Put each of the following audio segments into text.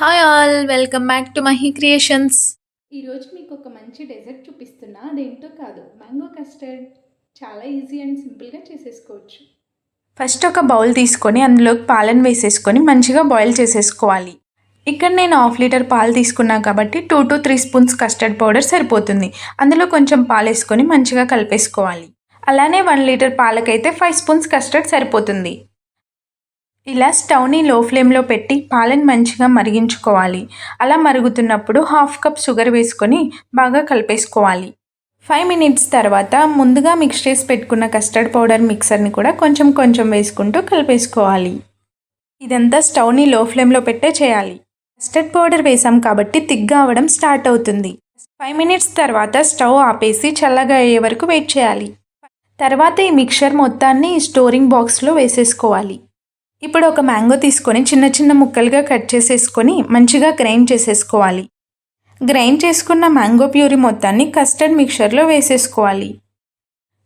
Hi all welcome back to Mahi creations ఈరోజు మీకు ఒక మంచి డెజర్ట్ చూపిస్తున్నా. అదేంటో కాదు. మ్యాంగో కస్టర్డ్ చాలా ఈజీ అండ్ సింపుల్గా చేసేసుకోవచ్చు. ఫస్ట్ ఒక బౌల్ తీసుకొని అందులోకి పాలను వేసేసుకొని మంచిగా బాయిల్ చేసేసుకోవాలి. ఇక్కడ నేను హాఫ్ లీటర్ పాలు తీసుకున్నా కాబట్టి two to three spoons custard powder సరిపోతుంది. అందులో కొంచెం పాలు వేసుకొని మంచిగా కలిపేసుకోవాలి. అలానే వన్ లీటర్ పాలకైతే ఫైవ్ స్పూన్స్ కస్టర్డ్ సరిపోతుంది. ఇలా స్టవ్ని లో ఫ్లేమ్లో పెట్టి పాలను మంచిగా మరిగించుకోవాలి. అలా మరుగుతున్నప్పుడు హాఫ్ కప్ షుగర్ వేసుకొని బాగా కలిపేసుకోవాలి. ఫైవ్ మినిట్స్ తర్వాత ముందుగా మిక్స్ చేసి పెట్టుకున్న కస్టర్డ్ పౌడర్ మిక్సర్ని కూడా కొంచెం కొంచెం వేసుకుంటూ కలిపేసుకోవాలి. ఇదంతా స్టవ్ని లో ఫ్లేమ్లో పెట్టే చేయాలి. కస్టర్డ్ పౌడర్ వేసాం కాబట్టి తిగ్గా అవ్వడం స్టార్ట్ అవుతుంది. ఫైవ్ మినిట్స్ తర్వాత స్టవ్ ఆపేసి చల్లగా అయ్యే వరకు వెయిట్ చేయాలి. తర్వాత ఈ మిక్చర్ మొత్తాన్ని స్టోరింగ్ బాక్స్లో వేసేసుకోవాలి. ఇప్పుడు ఒక మ్యాంగో తీసుకొని చిన్న చిన్న ముక్కలుగా కట్ చేసేసుకొని మంచిగా గ్రైండ్ చేసేసుకోవాలి. గ్రైండ్ చేసుకున్న మ్యాంగో ప్యూరీ మొత్తాన్ని కస్టర్డ్ మిక్చర్లో వేసేసుకోవాలి.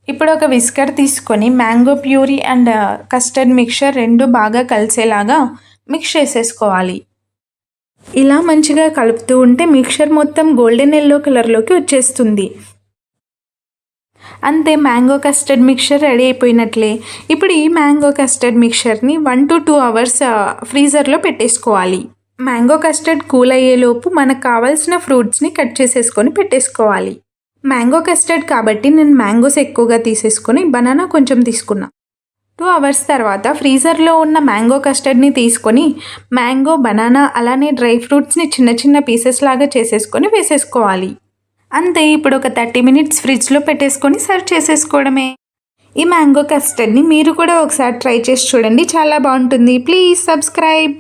ఇప్పుడు ఒక విస్కర్ తీసుకొని mango puree and custard mixture రెండు బాగా కలిసేలాగా మిక్స్ చేసేసుకోవాలి. ఇలా మంచిగా కలుపుతూ ఉంటే మిక్చర్ మొత్తం గోల్డెన్ ఎల్లో కలర్లోకి వచ్చేస్తుంది. అంతే మ్యాంగో కస్టర్డ్ మిక్చర్ రెడీ అయిపోయినట్లే. ఇప్పుడు ఈ మ్యాంగో కస్టర్డ్ మిక్చర్ని వన్ టు టూ అవర్స్ ఫ్రీజర్లో పెట్టేసుకోవాలి. మ్యాంగో కస్టర్డ్ కూల్ అయ్యేలోపు మనకు కావాల్సిన ఫ్రూట్స్ని కట్ చేసేసుకొని పెట్టేసుకోవాలి. మ్యాంగో కస్టర్డ్ కాబట్టి నేను మ్యాంగోస్ ఎక్కువగా తీసేసుకొని బనానా కొంచెం తీసుకున్నా. టూ అవర్స్ తర్వాత ఫ్రీజర్లో ఉన్న మ్యాంగో కస్టర్డ్ని తీసుకొని మ్యాంగో బనానా అలానే డ్రై ఫ్రూట్స్ని చిన్న చిన్న పీసెస్ లాగా చేసేసుకొని వేసేసుకోవాలి. అంతే ఇప్పుడు ఒక థర్టీ మినిట్స్ ఫ్రిడ్జ్లో పెట్టేసుకొని సర్వ్ చేసేసుకోవడమే. ఈ మ్యాంగో కస్టర్డ్ని మీరు కూడా ఒకసారి ట్రై చేసి చూడండి చాలా బాగుంటుంది. Please subscribe.